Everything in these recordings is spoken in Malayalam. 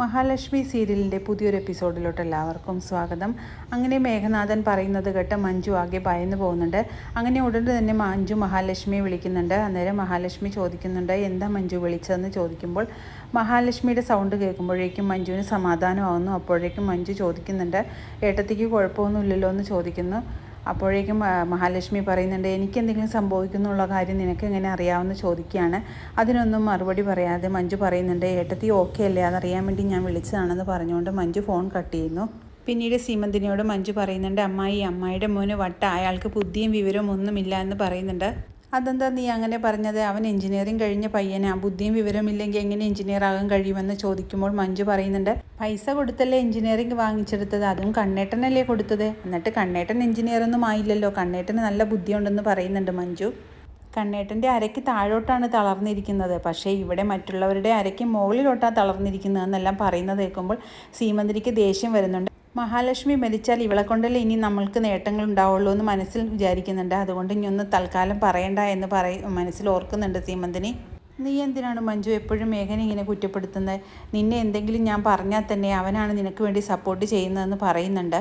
മഹാലക്ഷ്മി സീരിയലിന്റെ പുതിയൊരു എപ്പിസോഡിലോട്ട് എല്ലാവർക്കും സ്വാഗതം. അങ്ങനെ മേഘനാഥൻ പറയുന്നത് കേട്ട് മഞ്ജു ആകെ ഭയന്ന് പോകുന്നുണ്ട്. അങ്ങനെ ഉടനെ തന്നെ മഞ്ജു മഹാലക്ഷ്മിയെ വിളിക്കുന്നുണ്ട്. അന്നേരം മഹാലക്ഷ്മി ചോദിക്കുന്നുണ്ട് എന്താ മഞ്ജു വിളിച്ചതെന്ന്? ചോദിക്കുമ്പോൾ മഹാലക്ഷ്മിയുടെ സൗണ്ട് കേൾക്കുമ്പോഴേക്കും മഞ്ജുവിന് സമാധാനമാവുന്നു. അപ്പോഴേക്കും മഞ്ജു ചോദിക്കുന്നുണ്ട് ഏട്ടത്തിക്ക് കുഴപ്പമൊന്നുമില്ലല്ലോ? എന്ന് ചോദിക്കുന്നു. അപ്പോഴേക്കും മഹാലക്ഷ്മി പറയുന്നുണ്ട് എനിക്ക് എന്തെങ്കിലും സംഭവിക്കുന്നുള്ള കാര്യം നിനക്ക് എങ്ങനെ അറിയാമെന്ന് ചോദിക്കുകയാണ്. അതിനൊന്നും മറുപടി പറയാതെ മഞ്ജു പറയുന്നുണ്ട് ഏട്ടത്തി ഓക്കെ അല്ലേ? അതറിയാൻ വേണ്ടി ഞാൻ വിളിച്ചതാണെന്ന് പറഞ്ഞുകൊണ്ട് മഞ്ജു ഫോൺ കട്ട് ചെയ്യുന്നു. പിന്നീട് സീമന്തിനിയോട് മഞ്ജു പറയുന്നുണ്ട് അമ്മായി അമ്മായിയുടെ മോന് വട്ട. അയാൾക്ക് ബുദ്ധിയും വിവരവും ഒന്നുമില്ല എന്ന് പറയുന്നുണ്ട്. അതെന്താ നീ അങ്ങനെ പറഞ്ഞത്? അവൻ എഞ്ചിനീയറിംഗ് കഴിഞ്ഞ പയ്യനാ. ബുദ്ധിയും വിവരമില്ലെങ്കിൽ എങ്ങനെ എഞ്ചിനീയർ ആകാൻ കഴിയുമെന്ന് ചോദിക്കുമ്പോൾ മഞ്ജു പറയുന്നുണ്ട് പൈസ കൊടുത്തല്ലേ എഞ്ചിനീയറിംഗ് വാങ്ങിച്ചെടുത്തത്? അതും കണ്ണേട്ടനല്ലേ കൊടുത്തത്? എന്നിട്ട് കണ്ണേട്ടൻ എഞ്ചിനീയറൊന്നും ആയില്ലല്ലോ. കണ്ണേട്ടന് നല്ല ബുദ്ധിയുണ്ടെന്ന് പറയുന്നുണ്ട് മഞ്ജു. കണ്ണേട്ടന്റെ അരയ്ക്ക് താഴോട്ടാണ് തളർന്നിരിക്കുന്നത്. പക്ഷേ ഇവിടെ മറ്റുള്ളവരുടെ അരയ്ക്ക് മുകളിലോട്ടാണ് തളർന്നിരിക്കുന്നതെന്നെല്ലാം പറയുന്നത് കേൾക്കുമ്പോൾ സീമന്തിരിക്ക് ദേഷ്യം വരുന്നുണ്ട്. മഹാലക്ഷ്മി മരിച്ചാൽ ഇവളെ കൊണ്ടല്ലേ ഇനി നമ്മൾക്ക് നേട്ടങ്ങൾ ഉണ്ടാവുള്ളൂ എന്ന് മനസ്സിൽ വിചാരിക്കുന്നുണ്ട്. അതുകൊണ്ട് ഇനി ഒന്ന് തൽക്കാലം പറയണ്ട എന്ന് പറയ മനസ്സിൽ ഓർക്കുന്നുണ്ട് സീമന്തിനി. നീ എന്തിനാണ് മഞ്ജു എപ്പോഴും മേഘനെ ഇങ്ങനെ കുറ്റപ്പെടുത്തുന്നത്? നിന്നെ എന്തെങ്കിലും ഞാൻ പറഞ്ഞാൽ തന്നെ അവനാണ് നിനക്ക് വേണ്ടി സപ്പോർട്ട് ചെയ്യുന്നതെന്ന് പറയുന്നുണ്ട്.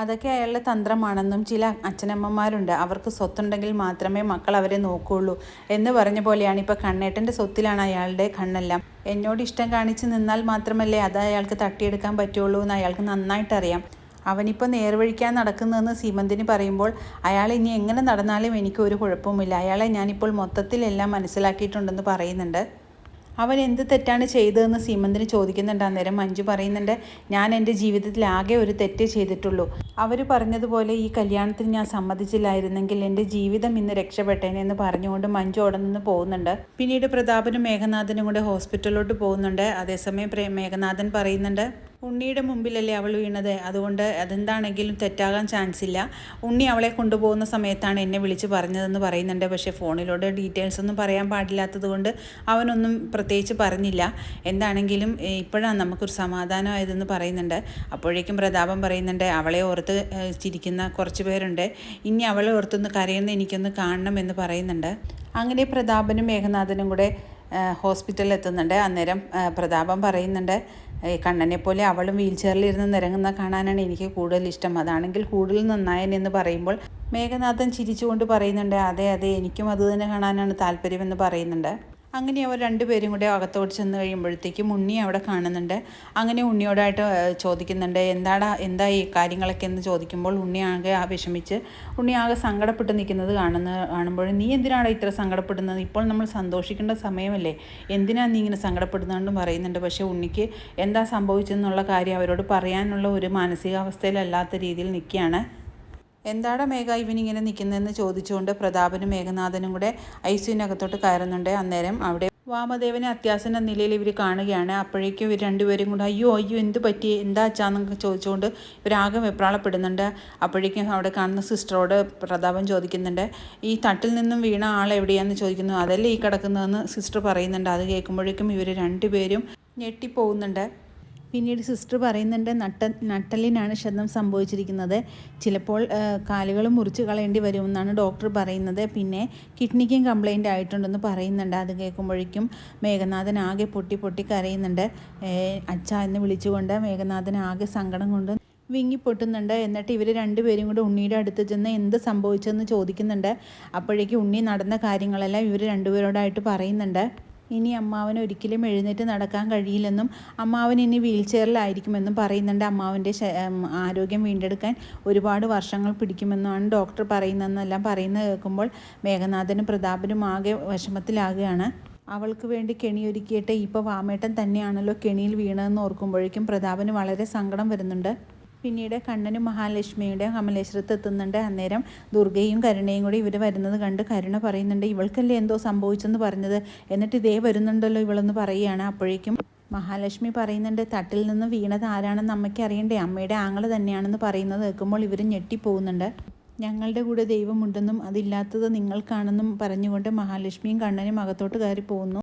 അതൊക്കെ അയാളുടെ തന്ത്രമാണെന്നും ചില അച്ഛനമ്മമാരുണ്ട്. അവർക്ക് സ്വത്തുണ്ടെങ്കിൽ മാത്രമേ മക്കൾ അവരെ നോക്കുകയുള്ളൂ എന്ന് പറഞ്ഞ പോലെയാണ് ഇപ്പോൾ കണ്ണേട്ടന്റെ സ്വത്തിലാണ് അയാളുടെ കണ്ണെല്ലാം. എന്നോട് ഇഷ്ടം കാണിച്ച് നിന്നാൽ മാത്രമല്ലേ അത് അയാൾക്ക് തട്ടിയെടുക്കാൻ പറ്റുള്ളൂ എന്ന് അയാൾക്ക് നന്നായിട്ടറിയാം. അവനിപ്പോൾ നേർവഴിക്കാൻ നടക്കുന്നതെന്ന് സീമന്തിന് പറയുമ്പോൾ അയാൾ ഇനി എങ്ങനെ നടന്നാലും എനിക്ക് ഒരു കുഴപ്പവുമില്ല. അയാളെ ഞാനിപ്പോൾ മൊത്തത്തിലെല്ലാം മനസ്സിലാക്കിയിട്ടുണ്ടെന്ന് പറയുന്നുണ്ട്. അവൻ എന്ത് തെറ്റാണ് ചെയ്തതെന്ന് സീമന്തിന് ചോദിക്കുന്നുണ്ട്. അന്നേരം മഞ്ജു പറയുന്നുണ്ട് ഞാൻ എന്റെ ജീവിതത്തിൽ ആകെ ഒരു തെറ്റ് ചെയ്തിട്ടുള്ളൂ. അവർ പറഞ്ഞതുപോലെ ഈ കല്യാണത്തിന് ഞാൻ സമ്മതിച്ചില്ലായിരുന്നെങ്കിൽ എന്റെ ജീവിതം ഇന്ന് രക്ഷപ്പെട്ടേനെ എന്ന് പറഞ്ഞുകൊണ്ട് മഞ്ജു അവിടെ നിന്ന് പോകുന്നുണ്ട്. പിന്നീട് പ്രതാപനും മേഘനാഥനും കൂടെ ഹോസ്പിറ്റലിലോട്ട് പോകുന്നുണ്ട്. അതേസമയം മേഘനാഥൻ പറയുന്നുണ്ട് ഉണ്ണിയുടെ മുമ്പിലല്ലേ അവൾ വീണത്? അതുകൊണ്ട് അതെന്താണെങ്കിലും തെറ്റാകാൻ ചാൻസ് ഇല്ല. ഉണ്ണി അവളെ കൊണ്ടുപോകുന്ന സമയത്താണ് എന്നെ വിളിച്ച് പറഞ്ഞതെന്ന് പറയുന്നുണ്ട്. പക്ഷേ ഫോണിലൂടെ ഡീറ്റെയിൽസ് ഒന്നും പറയാൻ പാടില്ലാത്തത് കൊണ്ട് അവനൊന്നും പ്രത്യേകിച്ച് പറഞ്ഞില്ല. എന്താണെങ്കിലും ഇപ്പോഴാണ് നമുക്കൊരു സമാധാനമായതെന്ന് പറയുന്നുണ്ട്. അപ്പോഴേക്കും പ്രതാപം പറയുന്നുണ്ട് അവളെ ഓർത്ത് ചിരിക്കുന്ന കുറച്ച് പേരുണ്ട്. ഇനി അവളെ ഓർത്തൊന്ന് കരയുന്ന എനിക്കൊന്ന് കാണണം എന്ന് പറയുന്നുണ്ട്. അങ്ങനെ പ്രതാപനും മേഘനാഥനും കൂടെ ഹോസ്പിറ്റലിൽ എത്തുന്നുണ്ട് അന്നേരം പ്രതാപം പറയുന്നുണ്ട് കണ്ണനെ പോലെ അവളും വീൽ ചെയറിലിരുന്ന് നിരങ്ങുന്ന കാണാനാണ് എനിക്ക് കൂടുതൽ ഇഷ്ടം. അതാണെങ്കിൽ കൂടുതൽ നന്നായെന്ന് പറയുമ്പോൾ മേഘനാഥൻ ചിരിച്ചുകൊണ്ട് പറയുന്നുണ്ട് അതെ അതെ എനിക്കും അതുതന്നെ കാണാനാണ് താല്പര്യമെന്ന് പറയുന്നുണ്ട്. അങ്ങനെ അവർ രണ്ടുപേരും കൂടെ അകത്തോട്ട് ചെന്ന് കഴിയുമ്പോഴത്തേക്കും ഉണ്ണി അവിടെ കാണുന്നുണ്ട്. അങ്ങനെ ഉണ്ണിയോടായിട്ട് ചോദിക്കുന്നുണ്ട് എന്താടാ എന്താ ഈ കാര്യങ്ങളൊക്കെ? എന്ന് ചോദിക്കുമ്പോൾ ഉണ്ണി ആകെ ആ വിഷമിച്ച് ഉണ്ണി ആകെ സങ്കടപ്പെട്ട് നിൽക്കുന്നത് കാണുന്ന കാണുമ്പോൾ നീ എന്തിനാണ് ഇത്ര സങ്കടപ്പെടുന്നത്? ഇപ്പോൾ നമ്മൾ സന്തോഷിക്കേണ്ട സമയമല്ലേ? എന്തിനാണ് നീ ഇങ്ങനെ സങ്കടപ്പെടുന്നതെന്നും പറയുന്നുണ്ട്. പക്ഷേ ഉണ്ണിക്ക് എന്താ സംഭവിച്ചെന്നുള്ള കാര്യം അവരോട് പറയാനുള്ള ഒരു മാനസികാവസ്ഥയിലല്ലാത്ത രീതിയിൽ നിൽക്കുകയാണ്. എന്താടാ മേഘ ഇവനിങ്ങനെ നിൽക്കുന്നതെന്ന് ചോദിച്ചുകൊണ്ട് പ്രതാപനും മേഘനാഥനും കൂടെ ഐ സിയുനകത്തോട്ട് കയറുന്നുണ്ട്. അന്നേരം അവിടെ വാമദേവനെ അത്യാസന നിലയിൽ ഇവർ കാണുകയാണ്. അപ്പോഴേക്കും ഇവർ രണ്ടുപേരും കൂടെ അയ്യോ അയ്യോ എന്ത് പറ്റി? എന്താ അച്ചാന്നൊക്കെ ചോദിച്ചുകൊണ്ട് ഇവരാകെ വെപ്രാളപ്പെടുന്നുണ്ട്. അപ്പോഴേക്കും അവിടെ കാണുന്ന സിസ്റ്ററോട് പ്രതാപം ചോദിക്കുന്നുണ്ട് ഈ തട്ടിൽ നിന്നും വീണ ആൾ എവിടെയാന്ന് ചോദിക്കുന്നു? അതല്ലേ ഈ കിടക്കുന്നതെന്ന് സിസ്റ്റർ പറയുന്നുണ്ട്. അത് കേൾക്കുമ്പോഴേക്കും ഇവർ രണ്ടുപേരും ഞെട്ടിപ്പോകുന്നുണ്ട്. പിന്നീട് സിസ്റ്റർ പറയുന്നുണ്ട് നട്ട നട്ടലിനാണ് ക്ഷതം സംഭവിച്ചിരിക്കുന്നത്. ചിലപ്പോൾ കാലുകൾ മുറിച്ച് കളയേണ്ടി വരുമെന്നാണ് ഡോക്ടർ പറയുന്നത്. പിന്നെ കിഡ്നിക്കും കംപ്ലൈന്റ് ആയിട്ടുണ്ടെന്ന് പറയുന്നുണ്ട്. അത് കേൾക്കുമ്പോഴേക്കും മേഘനാഥൻ ആകെ പൊട്ടി പൊട്ടി കരയുന്നുണ്ട്. അച്ഛ എന്ന് വിളിച്ചുകൊണ്ട് മേഘനാഥൻ ആകെ സങ്കടം കൊണ്ട് വിങ്ങി പൊട്ടുന്നുണ്ട് എന്നിട്ട് ഇവർ രണ്ടുപേരും കൂടെ ഉണ്ണിയുടെ അടുത്ത് ചെന്ന് എന്ത് സംഭവിച്ചെന്ന് ചോദിക്കുന്നുണ്ട്. അപ്പോഴേക്കും ഉണ്ണി നടന്ന കാര്യങ്ങളെല്ലാം ഇവർ രണ്ടുപേരോടായിട്ട് പറയുന്നുണ്ട്. ഇനി അമ്മാവന് ഒരിക്കലും എഴുന്നേറ്റ് നടക്കാൻ കഴിയില്ലെന്നും അമ്മാവൻ ഇനി വീൽ ചെയറിലായിരിക്കുമെന്നും പറയുന്നുണ്ട് അമ്മാവന്റെ ആരോഗ്യം വീണ്ടെടുക്കാൻ ഒരുപാട് വർഷങ്ങൾ പിടിക്കുമെന്നാണ് ഡോക്ടർ പറയുന്നതെന്നെല്ലാം പറയുന്നത് കേൾക്കുമ്പോൾ മേഘനാഥനും പ്രതാപനും ആകെ വിഷമത്തിലാകുകയാണ്. അവൾക്ക് വേണ്ടി കെണിയൊരുക്കിയിട്ട് ഇപ്പോൾ വാമേട്ടൻ തന്നെയാണല്ലോ കെണിയിൽ വീണതെന്ന് ഓർക്കുമ്പോഴേക്കും പ്രതാപന് വളരെ സങ്കടം വരുന്നുണ്ട്. പിന്നീട് കണ്ണനും മഹാലക്ഷ്മിയുടെ കമലേശ്വരത്ത് എത്തുന്നുണ്ട്. അന്നേരം ദുർഗയും കരുണയും കൂടി ഇവർ വരുന്നത് കണ്ട് കരുണ പറയുന്നുണ്ട് ഇവൾക്കല്ലേ എന്തോ സംഭവിച്ചെന്ന് പറഞ്ഞത്? എന്നിട്ട് ഇതേ വരുന്നുണ്ടല്ലോ ഇവളെന്ന് പറയുകയാണ്. അപ്പോഴേക്കും മഹാലക്ഷ്മി പറയുന്നുണ്ട് തട്ടിൽ നിന്ന് വീണത് ആരാണെന്ന് അമ്മയ്ക്ക് അറിയണ്ടേ? അമ്മയുടെ ആങ്ങൾ തന്നെയാണെന്ന് പറയുന്നത് കേൾക്കുമ്പോൾ ഇവർ ഞെട്ടിപ്പോകുന്നുണ്ട്. ഞങ്ങളുടെ കൂടെ ദൈവമുണ്ടെന്നും അതില്ലാത്തത് നിങ്ങൾക്കാണെന്നും പറഞ്ഞുകൊണ്ട് മഹാലക്ഷ്മിയും കണ്ണനും അകത്തോട്ട് കയറി പോകുന്നു